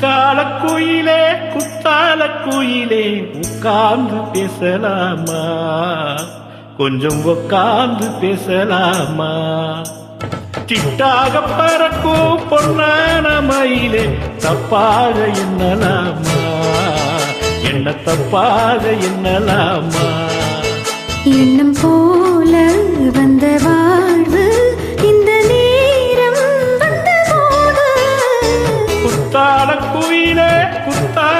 குத்தால குயிலே குத்தால குயிலே உட்கார்ந்து பேசலாமா? கொஞ்சம் உட்கார்ந்து பேசலாமா? திட்டாக பறக்கும் பொன்னான மயிலே தப்பாக எண்ணலாமா? என்ன தப்பாக எண்ணலாமா? எண்ணம் போல வந்தவா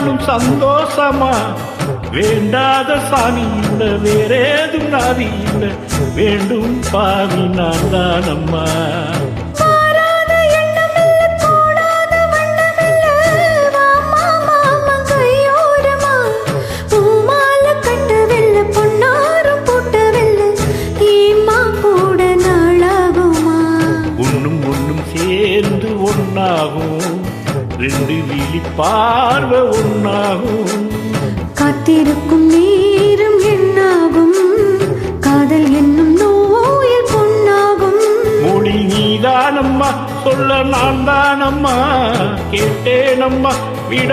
நானும் சந்தோஷமா? வேண்டாத சாமி இல்ல வேறேதும் நாதி இல்ல. வேண்டும் பாவி நான் தானம்மா சேர்ந்து ஒன்னாகும். ரெண்டு விழி பார்வை ஒன்னாகும் காத்திருக்கும் நேரம் என்னாகும்? காதல் என்னும் நோயில் பொன்னாகும். மொழி நீதானம்மா சொல்ல நான் தானம்மா கேட்டேனம்மா விட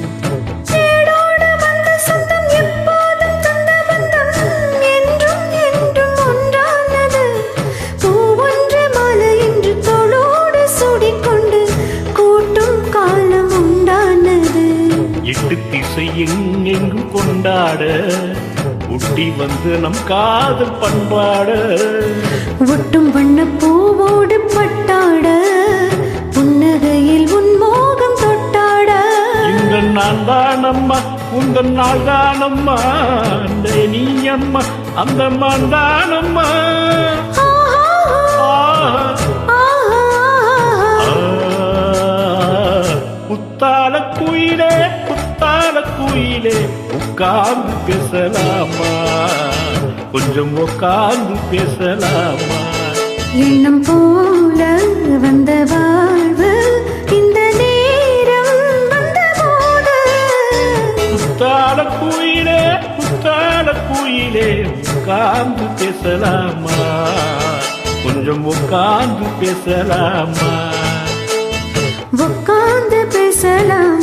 கொண்டாட. உட்டி வந்து நம் காதல் பண்பாட. ஒட்டும் வண்ண பூவோடு பட்டாட. புன்னகையில் உன்மோகம் தொட்டாட. இந்த நான் தானம்மா உங்கள் நாள் தானம்மா அந்த நீ அம்மா அந்த மான் தானம்மா ஆஹா, குயிலே உட்கார்ந்து பேசலாமா? கொஞ்சம் உட்கார்ந்து பேசலாமா? எண்ணம் போல வந்த வாழ்வு இந்த நேரம் வந்த போது. குத்தால குயிலே குத்தால குயிலே உட்கார்ந்து பேசலாமா? கொஞ்சம் உட்கார்ந்து பேசலாமா? உட்கார்ந்து பேசலாமா.